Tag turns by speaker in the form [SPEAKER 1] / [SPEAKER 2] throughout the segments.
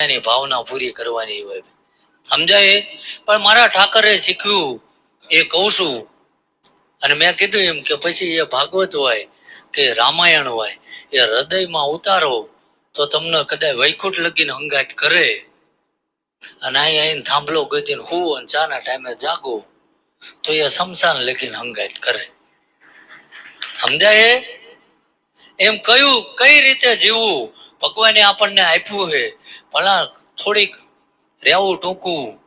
[SPEAKER 1] એની ભાવના પૂરી કરવાની હોય. સમજાય? પણ મારા ઠાકરે શીખ્યું, એ કહું છું. અને મેં કીધું એમ કે પછી એ ભાગવત હોય કે રામાયણ હોય, એ હૃદયમાં ઉતારો, તો તમને કદાચ વૈકુંઠ લગીને હંગાત કરે. અને અહીં અહીં થાંભલો ગતિને હું અને ચાના ટાઈમે જાગો, તો એ શમશાન લગીને હંગાત કરે. સમજાય? એમ કયું, કઈ રીતે જીવવું? ભગવાને આપણને આપ્યું છે. ભલા થોડીક રહેવું ટૂંકું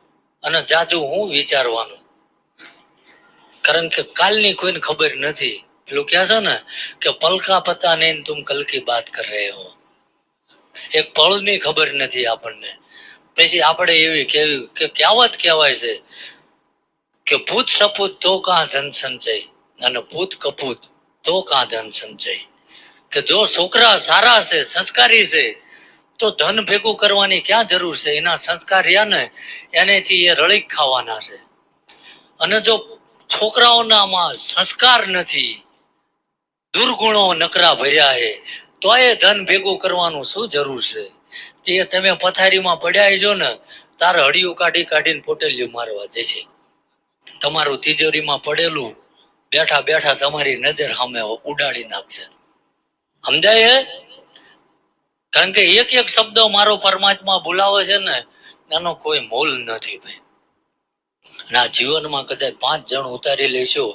[SPEAKER 1] અને જાજુ હું વિચારવાનું. કારણ કે કાલની કોઈને ખબર નથી. પેલું કહે છે ને કે પલકા પતા ને તું કલકી વાત કર રહે હો. એક પળની ખબર નથી આપણને. પછી આપણે એવી કેવી કે કહેવત કહેવાય છે? કે ભૂત સપૂત તો કાં ધન સંચય? અને ભૂત કપૂત તો કાં ધન સંચય? કે જો છોકરા સારા છે, સંસ્કારી છે, તો ધન ભેગું કરવાની ક્યાં જરૂર છે? એના સંસ્કાર ને, એનેથી એ રળીક ખાવાના છે. અને જો છોકરાઓનામાં સંસ્કાર નથી, દુર્ગુણો નકરા ભર્યા છે તો એ ધન ભેગું કરવાનું શું જરૂર છે? તે તમે પથારીમાં પડ્યા જો ને, તારે હળિયું કાઢી કાઢીને પોટેલિયું મારવા જશે. તમારું તિજોરીમાં પડેલું બેઠા બેઠા તમારી નજર સામે ઉડાડી નાખશે. સમજાય હે? કારણ કે એક એક શબ્દ મારો પરમાત્મા બોલાવે છે ને, એનો કોઈ મોલ નથી ભાઈ. ના જીવનમાં કદાચ પાંચ જણ ઉતારી લેશો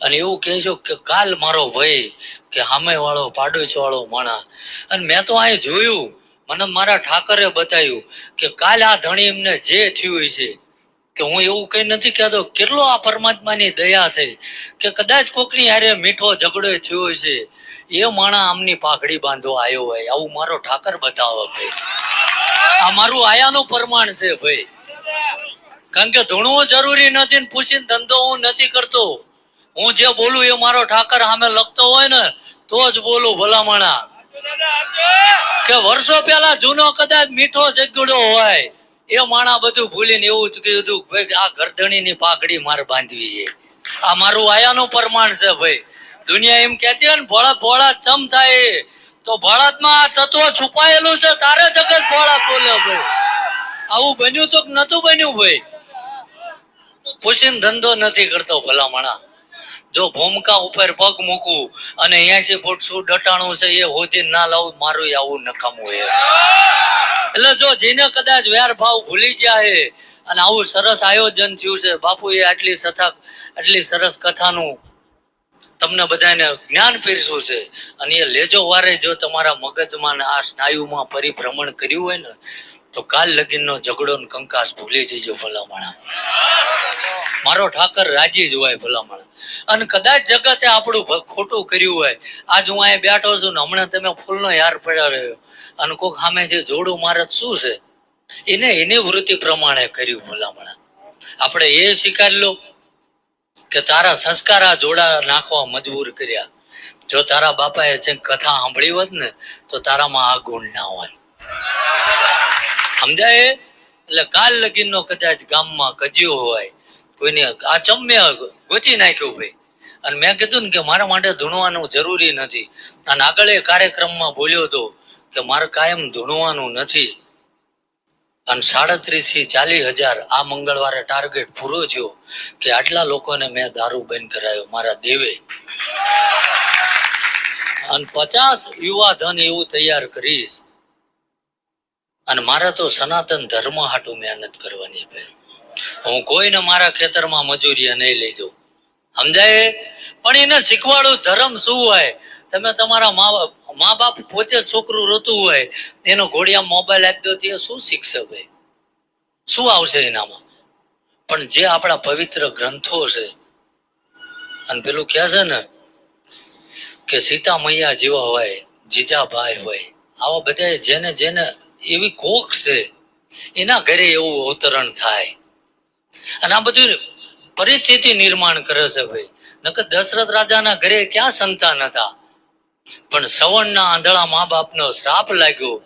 [SPEAKER 1] અને એવું કહેશો કે કાલ મારો ભાઈ કે સામે વાળો પાડોશ વાળો માણા અને મેં તો અહીં જોયું, મને મારા ઠાકરે બતાવ્યું કે કાલ આ ધણી એમને જે થયું છે કે હું એવું કઈ નથી કહેતો, કેટલો આ પરમાત્માની દયા થઈ કે કદાચ કોકની હારે મીઠો ઝઘડો થયો છે એ માણા આમની પાઘડી બાંધો આવ્યો હોય, આવું મારો ઠાકર બતાવો ભાઈ. આ મારું આયાનું પ્રમાણ છે ભાઈ. કારણ કે ધૂણવું જરૂરી નથી પૂછીને ધંધો હું નથી કરતો. હું જે બોલું એ મારો ઠાકર સામે લખતો હોય ને, તો જ બોલું ભલામણા કે વર્ષો પહેલા જૂનો કદાચ મીઠો જગડો હોય એ માણા બધું ભૂલીને એવું જ કીધું ભાઈ, આ ગરદણીની પાઘડી મારે બાંધવી છે. આ મારું આયાનું પ્રમાણ છે ભાઈ. દુનિયા એમ કહેતી હોય ને, ભોળા ભોળા ચમ થાય. તો ભોળાતમાં આ તત્વ છુપાયેલું છે, તારે જગત ભોળા બોલ્યો ભાઈ. આવું બન્યું તો નતું બન્યું ભાઈ? પૂછીને ધંધો નથી કરતો ભલામણા જો ભૂમકા ઉપર પગ મૂકું અને એસી ફૂટ શું ડટાણું છે એ હોદી ના લાવું મારું આવું નકામું એ. એટલે જો જેને કદાચ વેર ભાવ ભૂલી જાય અને આવું સરસ આયોજન થયું છે બાપુ એ આટલી સથક, આટલી સરસ કથાનું તમને બધાને જ્ઞાન પીરસું છે અને એ લેજો વારે જો તમારા મગજમાં આ સ્નાયુમાં પરિભ્રમણ કર્યું હોય ને તો કાલ લગીનનો ઝઘડો ને કંકાસ ભૂલી જજો ભલામણા. મારો ઠાકર રાજી જ હોય ભલામણ. અને કદાચ જગતે આપણું ખોટું કર્યું હોય, આજ હું અહીંયા બેઠો છું ને હમણાં તમે ફૂલનો યાર પડ્યા રહ્યો. અને કોક સામે જે જોડું મારે શું છે? એને એની વૃત્તિ પ્રમાણે કર્યું ભલામણા. આપણે એ સ્વીકારી લો કે તારા સંસ્કાર આ જોડા નાખવા મજબૂર કર્યા. જો તારા બાપાએ જે કથા સાંભળી હોત ને, તો તારામાં આ ગુણ ના હોત. સમજાય? એટલે કાલ લગીનનો કદાચ ગામમાં કજ્યો હોય, કોઈને આ ચમ્મે ગોતી નાખ્યું ભાઈ. અને મેં કીધું ને કે મારા માટે ધૂણવાનું જરૂરી નથી. અને આગળ એ કાર્યક્રમમાં બોલ્યો હતો કે મારે કાયમ ધૂણવાનું નથી. અને સાડત્રીસથી ચાલીસ હજાર આ મંગળવારે ટાર્ગેટ પૂરો થયો કે આટલા લોકોને મેં દારૂ બંધ કરાયો મારા દેવે. અને પચાસ યુવા ધન એવું તૈયાર કરીશ અને મારે તો સનાતન ધર્મ હાટું મહેનત કરવાની ભાઈ. હું કોઈને મારા ખેતરમાં મજૂરીએ નહીં લઈ જાઉં. સમજાય? પણ એને શીખવાડું ધર્મ શું હોય? તમે તમારા મા બાપ મા બાપ પોતે છોકરું રોતું હોય, એનો ઘોડિયા મોબાઈલ આપી તો શું શીખશે ભાઈ? શું આવશે એનામાં? પણ જે આપણા પવિત્ર ગ્રંથો છે, અને પેલું કહે છે ને કે સીતા મૈયા જેવા હોય જીજાભાઈ હોય, આવા બધા જેને જેને એવી કોખ છે, એના ઘરે એવું અવતરણ થાય. અને આ બધું પરિસ્થિતિ નિર્માણ કરે છે ભાઈ. નકર દશરથ રાજાના ઘરે ક્યાં સંતાન હતા? પણ શ્રવણના આંધળા મા બાપનો શ્રાપ લાગ્યો,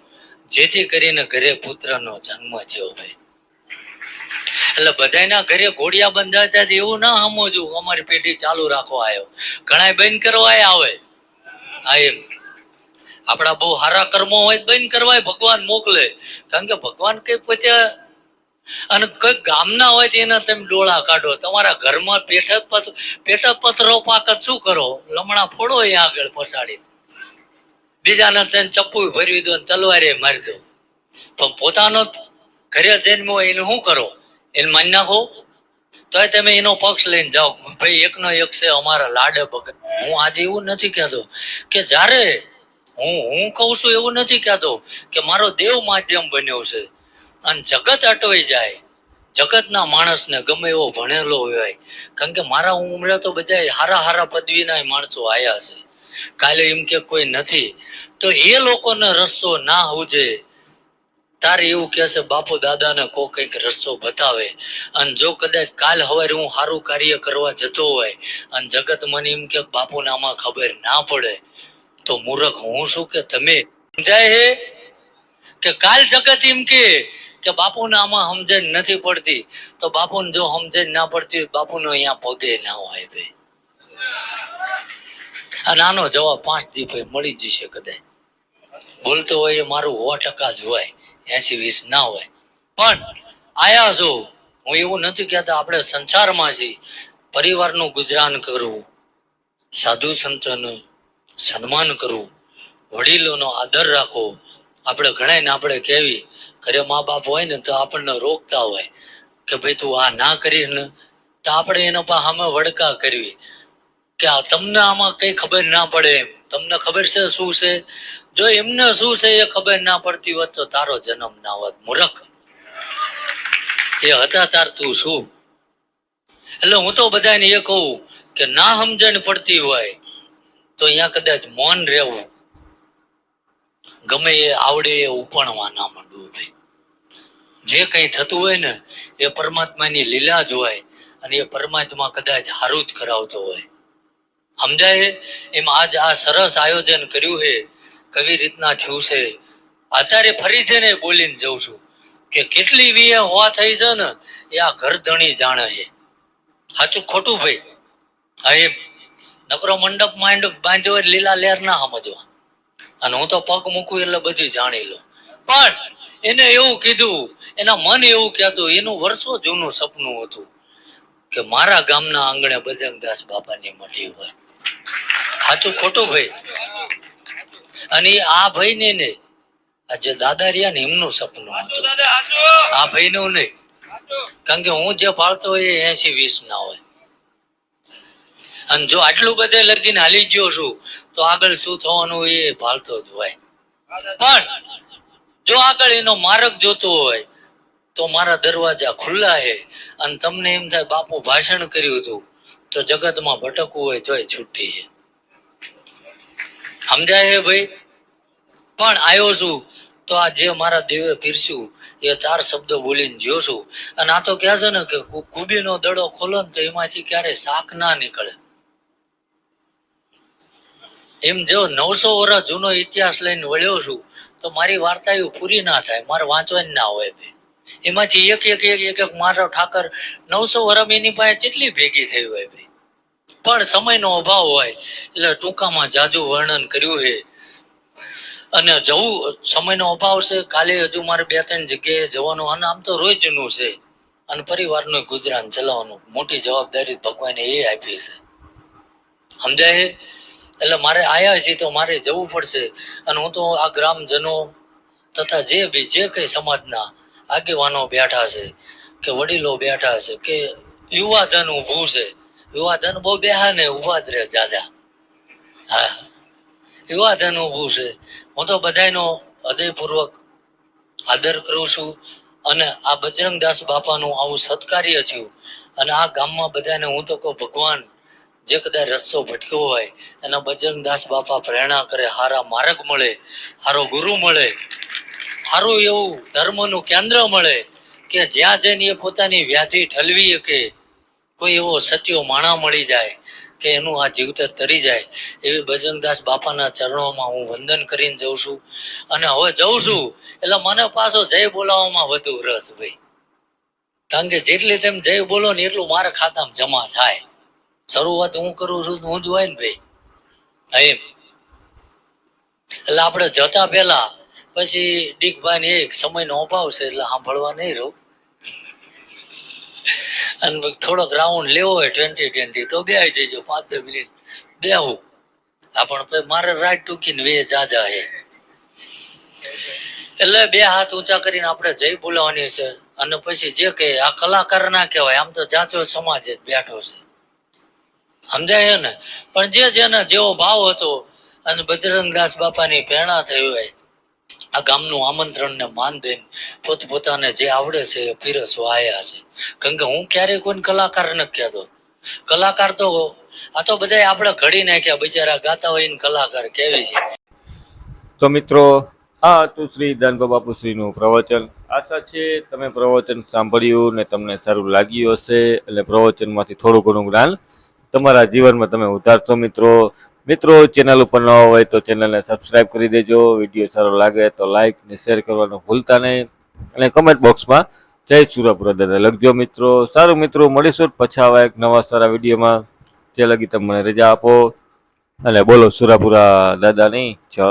[SPEAKER 1] જેથી કરીને ઘરે પુત્રનો જન્મ થયો ભાઈ. એટલે બધાના ઘરે ઘોડિયા બંધાતા એવું ના સમજવું. અમારી પેઢી ચાલુ રાખવા આવ્યો. ઘણા બંધ કરવા આવે હા, એમ. આપણા બહુ સારા કર્મો હોય બંધ કરવાય, ભગવાન મોકલે. કારણ કે ભગવાન કઈ પોતે અને કઈ ગામના હોય તો એના તમે ડોળા કાઢો. તમારા ઘરમાં પેઠા પથ પેટા પથરો પાકત શું કરો? લમણા ફોડો અહીંયા આગળ પછાડી બીજાને તેને ચપ્પુ ભરવી દો ને તલવારે મારી દો. પણ પોતાનો ઘરે જન્મ હોય એને શું કરો? એને માન નાખો? તોય તમે એનો પક્ષ લઈને જાઓ. ભાઈ, એકનો એક છે અમારા લાડે ભગત. હું આજે એવું નથી કહેતો કે જ્યારે હું હું કહું છું એવું નથી કહેતો કે મારો દેવ માધ્યમ બન્યો છે. અને જગત અટવાઈ જાય. જગતના માણસને ગમે એવો ભણેલો હોય. કારણ કે મારા ઉંમરે તો બધા હારા હારા પદવીના માણસો આયા છે. કાલે એમ કે કોઈ નથી. તો એ લોકોને રસ્તો ના હોજે. તારે એવું કહે છે, બાપુ, દાદાને કો કંઈક રસ્તો બતાવે. અને જો કદાચ કાલ સવારે હું સારું કાર્ય કરવા જતો હોય અને જગત મને એમ કે, બાપુને આમાં ખબર ના પડે. તો મૂર્ખ હું શું કે તમે સમજાય હે? કે કાલ જગત એમ કે કે બાપુને આમાં સમજણ નથી પડતી. તો બાપુને જો સમજણ ના પડતી હોય બાપુનો અહીંયા પગે ના હોય ભાઈ. અને આનો જવાબ પાંચ દી પછી મળી જશે કદાચ. બોલતો હોય એ મારું સો ટકા જ હોય, એસી વીસ ના હોય. પણ આયા છો હું એવું નથી કહેતા આપણે સંસારમાં છીએ. પરિવારનું ગુજરાન કરવું, સાધુ સંતોનું સન્માન કરવું વડીલોનો આદર રાખવો આપણે ઘણાને આપણે કહેવી ઘરે મા બાપ હોય ને તો આપણને રોકતા હોય કે ભાઈ તું આ ના કરીશ ને, તો આપણે એના પાસે સામે વડકા કરવી. કે આ તમને આમાં કઈ ખબર ના પડે એમ. તમને ખબર છે શું છે? જો એમને શું છે એ ખબર ના પડતી હોત તો તારો જન્મ ના હોત, મૂર્ખ. એ હતા તાર તું શું? એટલે હું તો બધાને એ કહું કે ના સમજણ પડતી હોય તો અહીંયા કદાચ મૌન રહેવું. ગમે એ આવડે એ ઉપણવા ના માંડવું થાય જે કંઈ થતું હોય ને, એ પરમાત્માની લીલા જ હોય અને એ પરમાત્મા કદાચ હારું જ કરાવતો હોય. સમજાય? એમ આજ આ સરસ આયોજન કર્યું છે કવી રીતના થયું છે? અત્યારે ફરી છે ને બોલીને જઉં છું કે કેટલી વીએ હોવા થઈ છે ને, એ આ ઘર ધણી જાણે છે સાચું ખોટું ભાઈ? હા, એમ. નકરો મંડપ માંડપ બાંધ્યો હોય લીલા લેર ના સમજવા. અને હું તો પગ મૂકું એટલે બધું જાણી લઉં પણ એને એવું કીધું એના મન એવું કહેતું એનું વર્ષો જૂનું સપનું હતું કે મારા ગામના આંગણે બજરંગદાસ બાપાની મઢી હોય. સાચું ખોટું ભાઈ? અને આ ભાઈ ને ને જે દાદા રહ્યા ને એમનું સપનું હતું. આ ભાઈ નું નહીં. કારણ કે હું જે પાળતો હોય એ એસી વીસ ના હોય. અને જો આટલું બધે લગીને હાલી ગયો છું, તો આગળ શું થવાનું એ ભાળતો જ હોય. પણ જો આગળ એનો માર્ગ જોતો હોય, તો મારા દરવાજા ખુલ્લા છે અને તમને એમ થાય બાપુ ભાષણ કર્યું હતું, તો જગતમાં ભટકવું હોય તોય છૂટી છે સમજાય હે ભાઈ? પણ આવ્યો છું, તો આ જે મારા દેવે પીરસ્યું, એ ચાર શબ્દો બોલીને જ્યો છું. અને આ તો કહે છે ને કે કુબીનો દડો ખોલો ને તો એમાંથી ક્યારેય શાક ના નીકળે. એમ જો નવસો વર્ષ જૂનો ઇતિહાસ લઈને વળ્યો છું, તો મારી વાર્તા એવું પૂરી ના થાય, મારે વાંચવાની ના હોય બે એમાંથી એક એક એક એક એક મારો ઠાકર નવસો વર્ષ એની પાસે કેટલી ભેગી થઈ હોય ભાઈ? પણ સમયનો અભાવ હોય, એટલે ટૂંકામાં જાજુ વર્ણન કર્યું છે. અને જવું, સમયનો અભાવ છે, કાલે હજુ મારે બે ત્રણ જગ્યાએ જવાનું, અને આમ તો રોજનું છે. અને પરિવારનું ગુજરાન ચલાવવાનું, મોટી જવાબદારી ભગવાને એ આપી છે. સમજાય? એટલે મારે આયા છે તો મારે જવું પડશે. અને હું તો આ ગ્રામજનો તથા જે બી, જે કંઈ સમાજના આગેવાનો બેઠા છે કે વડીલો બેઠા છે કે યુવાધન ઊભું છે. યુવાધન બહુ બેહા ને ઊભા જ રહે જાજા. હા. યુવાધન ઊભું છે. હું તો બધાયનો હૃદયપૂર્વક આદર કરું છું અને આ બજરંગદાસ બાપાનું આવું સત્કાર્ય થયું. અને આ ગામમાં બધાને હું તો કહું ભગવાન જે કદાચ રસ્તો ભટક્યો હોય, એના બજરંગદાસ બાપા પ્રેરણા કરે, હારા માર્ગ મળે, હારો ગુરુ મળે સારું એવું ધર્મનું કેન્દ્ર મળે કે જ્યાં જઈને એ પોતાની વ્યાધિ ઠલવી શકે, કોઈ એવો સત્યો માણા મળી જાય કે એનું આ જીવતર તરી જાય. એવી બજરંગદાસ બાપાના ચરણોમાં હું વંદન કરીને જઉં છું. અને હવે જઉં છું, એટલે મને પાછો જય બોલાવવામાં વધુ રસ ભાઈ. કારણ કે જેટલી તેમ જય બોલો ને એટલું મારા ખાતામાં જમા થાય. શરૂઆત હું કરું છું હું જ હોય ને ભાઈ. એમ. એટલે આપણે જતા પહેલા પછી ડીકભાઈ ને એક સમયનો અભાવ છે એટલે સાંભળવા નહીં રહું. અને થોડોક રાઉન્ડ લેવો હોય ટ્વેન્ટી ટ્વેન્ટી તો બે જજો, પાંચ દસ મિનિટ બેહું પણ મારે રાઈટ ટૂંકીને વે જાજા હે. એટલે બે હાથ ઊંચા કરીને આપણે જય બોલાવાની છે. અને પછી જે કે આ કલાકાર ના કહેવાય, આમ તો જાચો સમાજ જ બેઠો છે. સમજાય ને? પણ જે જેને જેવો ભાવ હતો અને બજરંગદાસ બાપાની પ્રેરણા થઈ હોય, આ ગામનું આમંત્રણ ને માન દઈને પોતપોતાને જે આવડે છે એ પીરસવા આવ્યા છે. કારણ કે હું ક્યારેય કોઈ કલાકાર નથી કહેતો. કલાકાર તો આ તો બધા આપણે ઘડી નાખ્યા, બિચારા ગાતા હોય ને કલાકાર કેવી છે.
[SPEAKER 2] તો મિત્રો, આ હતું શ્રી દાનગો બાપુશ્રીનું પ્રવચન. આશા છે તમે પ્રવચન સાંભળ્યું ને તમને સારું લાગ્યું હશે, એટલે પ્રવચનમાંથી થોડું ઘણું જ્ઞાન તમારા જીવનમાં તમે ઉતારશો મિત્રો. મિત્રો ચેનલ ઉપર ન હોય તો ચેનલને સબસ્ક્રાઇબ કરી દેજો. વીડિયો સારો લાગે તો લાઇક ને શેર કરવાનું ભૂલતા નહીં. અને કમેન્ટ બોક્સમાં જય સુરપુરા દાદા લખજો મિત્રો. સારું મિત્રો, મળીશું પછી આવા એક નવા સારા વિડીયોમાં જે લગી તમે મને રજા આપો. અને બોલો સુરાપુરા દાદાની જય.